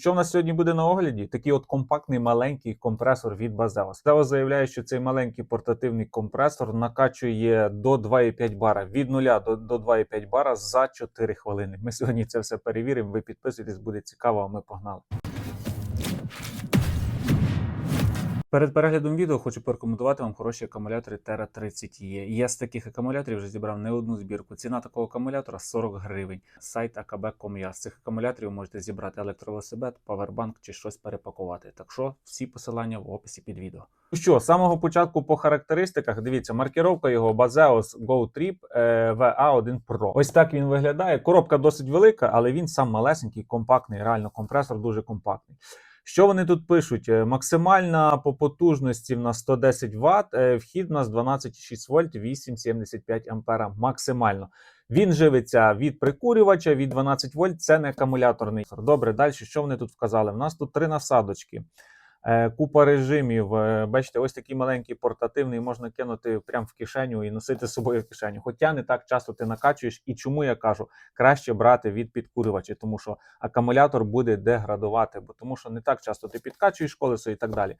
Що в нас сьогодні буде на огляді? Такий от компактний маленький компресор від Bazeos. Bazeos заявляє, що цей маленький портативний компресор накачує до 2,5 бара від 0 до, до 2,5 бара за 4 хвилини. Ми сьогодні це все перевіримо. Ви підписуйтесь, буде цікаво. А ми погнали. Перед переглядом відео хочу порекомендувати вам хороші акумулятори Terra 30 e Я з таких акумуляторів вже зібрав не одну збірку. Ціна такого акумулятора 40 гривень. Сайт akb.com.ua. З цих акумуляторів можете зібрати електровелосипед, павербанк чи щось перепакувати. Так що всі посилання в описі під відео. Ну що, з самого початку по характеристиках, дивіться, маркіровка його Bazeos Go Trip е, VA1 Pro. Ось так він виглядає. Коробка досить велика, але він сам малесенький, компактний, реально компресор дуже компактний. Що вони тут пишуть? Е, Максимальна по потужності в нас 110 Вт, е, вхід у нас 12,6 вольт, 8,75 ампера максимально. Він живиться від прикурювача, від 12 вольт, це не акумуляторний. Добре, далі що вони тут вказали? У нас тут три насадочки. Е, Купа режимів. Е, Бачите, ось такий маленький портативний можна кинути прямо в кишеню і носити з собою в кишеню. Хоча не так часто ти накачуєш. І чому я кажу, краще брати від підкурювача, тому що акумулятор буде деградувати, бо тому що не так часто ти підкачуєш колесо і так далі.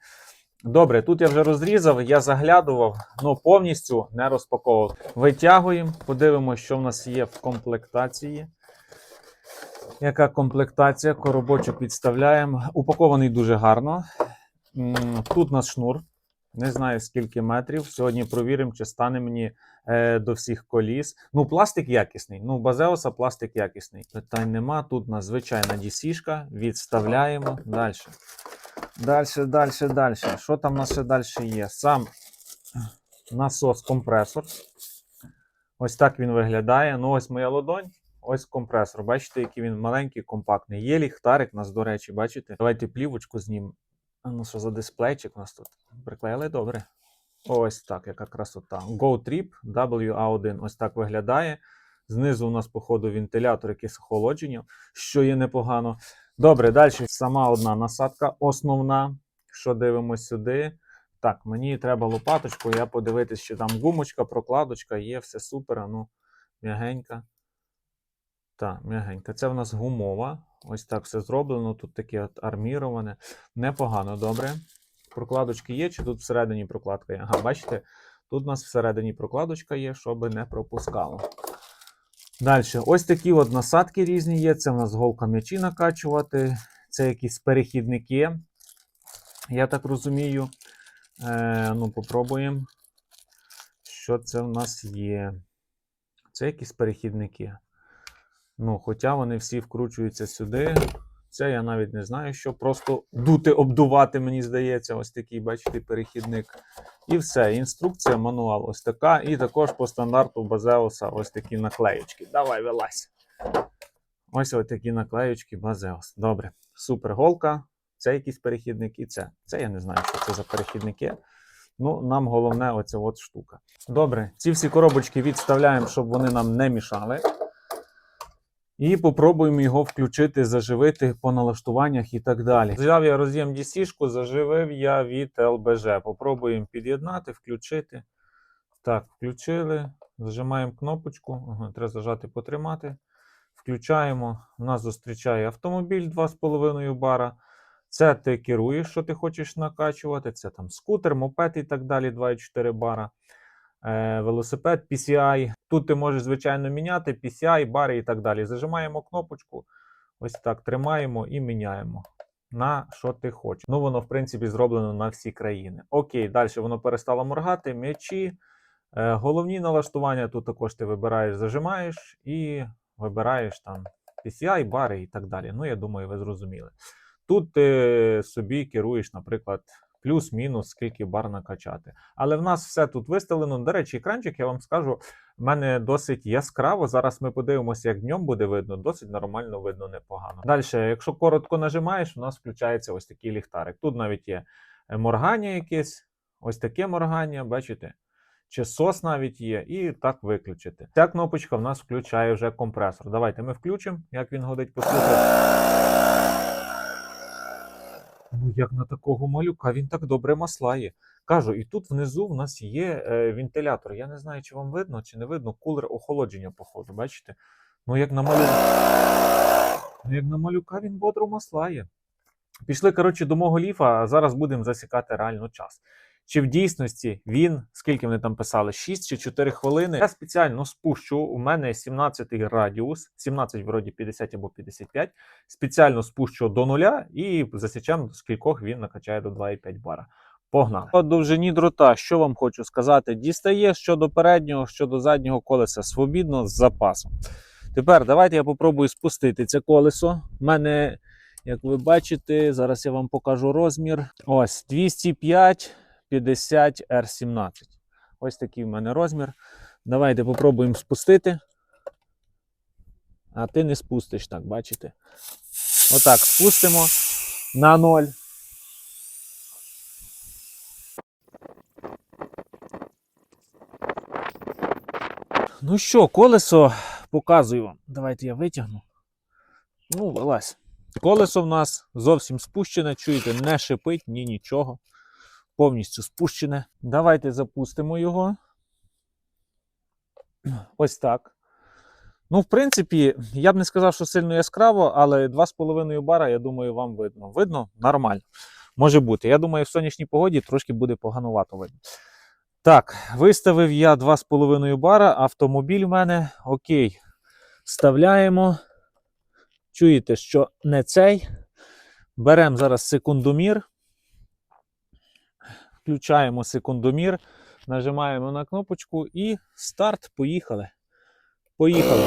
Добре, тут я вже розрізав, я заглядував, ну повністю не розпаковував. Витягуємо, подивимося, що в нас є в комплектації. Яка комплектація? Коробочок відставляємо. Упакований дуже гарно. Тут у нас шнур. Не знаю скільки метрів. Сьогодні провіримо, чи стане мені е, до всіх коліс. Ну, пластик якісний. Ну, Базеоса пластик якісний. Питань нема. Тут у нас звичайна DC-шка. Відставляємо. Далі. Далі, далі, далі. Що там у нас ще далі є? Сам насос компресор. Ось так він виглядає. Ну, ось моя ладонь. Ось компресор. Бачите, який він маленький, компактний. Є ліхтарик у нас, до речі, бачите? Давайте плівочку знімемо. Ну що за дисплейчик у нас тут? Приклеїли добре. Ось так, яка красота. Go Trip WA1. Ось так виглядає. Знизу у нас, походу, вентилятор, якийсь охолодження, що є непогано. Добре, далі сама одна насадка основна. Що дивимося сюди? Так, мені треба лопаточку, я подивитись, що там гумочка, прокладочка є, все супер. Ну, м'ягенька. Так, м'ягенька. Це в нас гумова. Ось так все зроблено. Тут таке от арміроване. Непогано, добре. Прокладочки є, чи тут всередині прокладка є? Ага, бачите? Тут у нас всередині прокладочка є, щоб не пропускало. Далі, ось такі от насадки різні є. Це в нас голка м'ячі накачувати. Це якісь перехідники. Я так розумію. Е, ну, попробуємо. Що це в нас є? Це якісь перехідники. Ну, хоча вони всі вкручуються сюди. Це я навіть не знаю, що просто дути, обдувати, мені здається, ось такий, бачите, перехідник. І все. Інструкція, мануал ось така. І також по стандарту Базеуса ось такі наклеєчки. Давай, вилазь. Ось ось такі наклеєчки Базеус. Добре. Супер голка. Це якийсь перехідник і це. Це я не знаю, що це за перехідники. Ну, нам головне оця от штука. Добре, ці всі коробочки відставляємо, щоб вони нам не мішали. І попробуємо його включити, заживити по налаштуваннях і так далі. Взяв я роз'єм DC-шку, заживив я від LBG. Попробуємо під'єднати, включити. Так, включили. Зажимаємо кнопочку. Ага, треба зажати, потримати. Включаємо. У нас зустрічає автомобіль 2,5 бара. Це ти керуєш, що ти хочеш накачувати. Це там скутер, мопед і так далі, 2,4 бара. Е, велосипед PCI. Тут ти можеш, звичайно, міняти PCI, бари і так далі. Зажимаємо кнопочку, ось так тримаємо і міняємо. На що ти хочеш. Ну, воно, в принципі, зроблено на всі країни. Окей, далі воно перестало моргати, м'ячі. Е, головні налаштування тут також ти вибираєш, зажимаєш і вибираєш там PCI, бари і так далі. Ну, я думаю, ви зрозуміли. Тут ти собі керуєш, наприклад, плюс-мінус, скільки бар накачати. Але в нас все тут виставлено. До речі, екранчик, я вам скажу, в мене досить яскраво. Зараз ми подивимося, як днем буде видно, досить нормально видно, непогано. Далі, якщо коротко нажимаєш, у нас включається ось такий ліхтарик. Тут навіть є моргання якесь, ось таке моргання, бачите? Чи сос навіть є, і так виключити. Ця кнопочка в нас включає вже компресор. Давайте ми включимо, як він годить послухати. Як на такого малюка, він так добре маслає. Кажу, і тут внизу в нас є е, вентилятор. Я не знаю, чи вам видно, чи не видно, кулер охолодження, походу, бачите? Ну, як на малюка, ну, як на малюка він бодро маслає. Пішли, коротше, до мого ліфа, а зараз будемо засікати реально час. Чи в дійсності він, скільки вони там писали, 6 чи 4 хвилини. Я спеціально спущу. У мене 17 радіус, 17 вроді 50 або 55. Спеціально спущу до нуля і засічемо, до скількох він накачає до 2,5 бара. Погнали. По довжині дрота, що вам хочу сказати, дістає щодо переднього, щодо заднього колеса свобідно з запасом. Тепер давайте я попробую спустити це колесо. У мене, як ви бачите, зараз я вам покажу розмір. Ось 205 50 R17. Ось такий в мене розмір. Давайте попробуємо спустити. А ти не спустиш, так, бачите? Отак, спустимо на 0. Ну що, колесо показую вам. Давайте я витягну. Ну, вилазь. Колесо в нас зовсім спущене, чуєте, не шипить, ні нічого. Повністю спущене. Давайте запустимо його. Ось так. Ну, в принципі, я б не сказав, що сильно яскраво, але 2,5 бара, я думаю, вам видно. Видно? Нормально. Може бути. Я думаю, в сонячній погоді трошки буде поганувато видно. Так, виставив я 2,5 бара. Автомобіль в мене. Окей. Вставляємо. Чуєте, що не цей. Беремо зараз секундомір. Включаємо секундомір, нажимаємо на кнопочку і старт. Поїхали. Поїхали.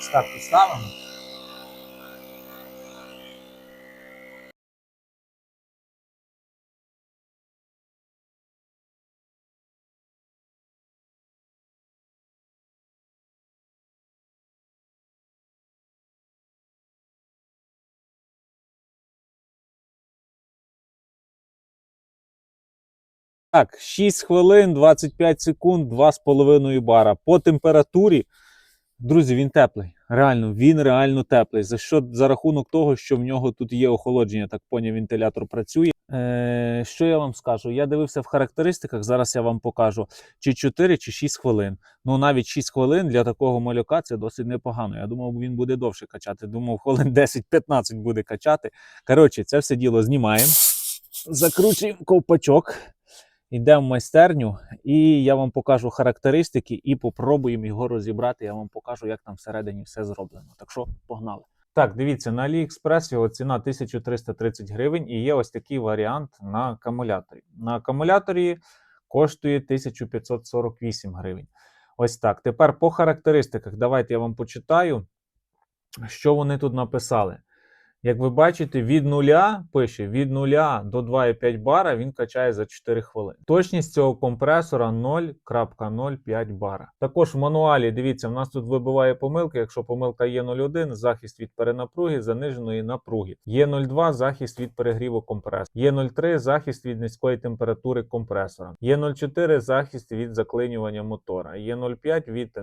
Старт поставимо. Так, 6 хвилин, 25 секунд, 2,5 бара. По температурі, друзі, він теплий. Реально, він реально теплий. За що за рахунок того, що в нього тут є охолодження, так поняв, вентилятор працює. Е, що я вам скажу? Я дивився в характеристиках, зараз я вам покажу, чи 4, чи 6 хвилин. Ну, навіть 6 хвилин для такого малюка це досить непогано. Я думав, він буде довше качати. Думав, хвилин 10-15 буде качати. Коротше, це все діло знімаємо, закручуємо ковпачок. Йдемо в майстерню, і я вам покажу характеристики і попробуємо його розібрати. Я вам покажу, як там всередині все зроблено. Так що погнали. Так, дивіться, на AliExpress його ціна 1330 гривень, і є ось такий варіант на акумуляторі. На акумуляторі коштує 1548 гривень. Ось так. Тепер по характеристиках, давайте я вам почитаю, що вони тут написали. Як ви бачите, від нуля пише від 0 до 2,5 бара він качає за 4 хвилини. Точність цього компресора 0,05 бара. Також в мануалі, дивіться, в нас тут вибиває помилки. Якщо помилка є 0,1, захист від перенапруги, заниженої напруги. Є 0,2 захист від перегріву компресора. Є 0,3 захист від низької температури компресора. Є 0,4 захист від заклинювання мотора. Є 0,5 від е,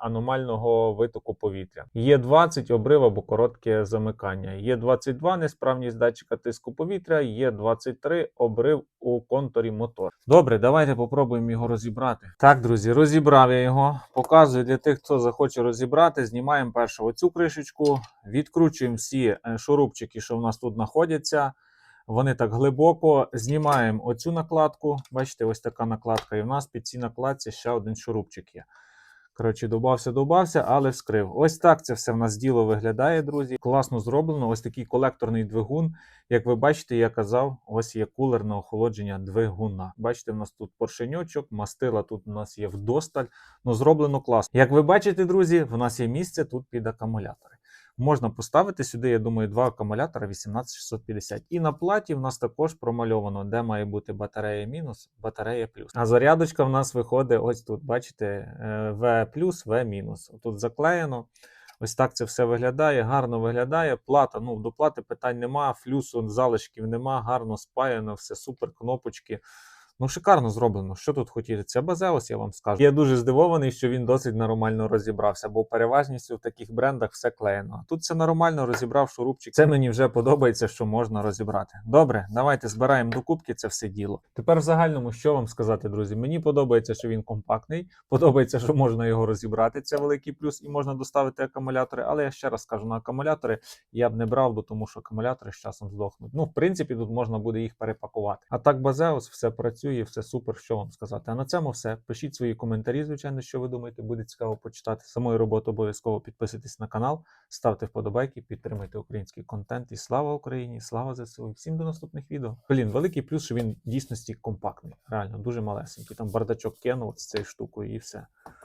аномального витоку повітря. Є 20 обрив або коротке замикання. Є 22 несправність датчика тиску повітря, є 23 обрив у контурі мотора. Добре, давайте попробуємо його розібрати. Так, друзі, розібрав я його. Показую для тих, хто захоче розібрати. Знімаємо першу оцю кришечку, відкручуємо всі е, шурупчики, що в нас тут знаходяться. Вони так глибоко. Знімаємо оцю накладку. Бачите, ось така накладка. І в нас під цій накладці ще один шурупчик є. Коротше, добався, добався, але вскрив. Ось так це все в нас діло виглядає, друзі. Класно зроблено. Ось такий колекторний двигун. Як ви бачите, я казав, ось є кулер на охолодження двигуна. Бачите, в нас тут поршеньочок, мастила тут у нас є вдосталь. Ну, зроблено класно. Як ви бачите, друзі, в нас є місце тут під акумулятори. Можна поставити сюди, я думаю, два акумулятора 18650. І на платі в нас також промальовано, де має бути батарея мінус, батарея плюс. А зарядочка в нас виходить ось тут, бачите, е, В плюс, В мінус. Тут заклеєно. Ось так це все виглядає, гарно виглядає. Плата, ну до плати питань нема, флюсу залишків нема, гарно спаяно, все супер, кнопочки. Ну, шикарно зроблено. Що тут хотіти? Це Базеус, я вам скажу. Я дуже здивований, що він досить нормально розібрався, бо переважністю в таких брендах все клеєно. Тут це нормально розібрав шурупчик. Це мені вже подобається, що можна розібрати. Добре, давайте збираємо до кубки це все діло. Тепер в загальному, що вам сказати, друзі? Мені подобається, що він компактний. Подобається, що можна його розібрати. Це великий плюс, і можна доставити акумулятори. Але я ще раз скажу, на акумулятори я б не брав, бо тому що акумулятори з часом здохнуть. Ну, в принципі, тут можна буде їх перепакувати. А так, Базеус, все працює, все супер. Що вам сказати? А на цьому все. Пишіть свої коментарі, звичайно, що ви думаєте, буде цікаво почитати. Самої роботи обов'язково підписуйтесь на канал, ставте вподобайки, підтримайте український контент. І слава Україні! Слава ЗСУ! Всім до наступних відео. Блін, великий плюс, що він в дійсності компактний. Реально дуже малесенький. Там бардачок кинув з цією штукою і все.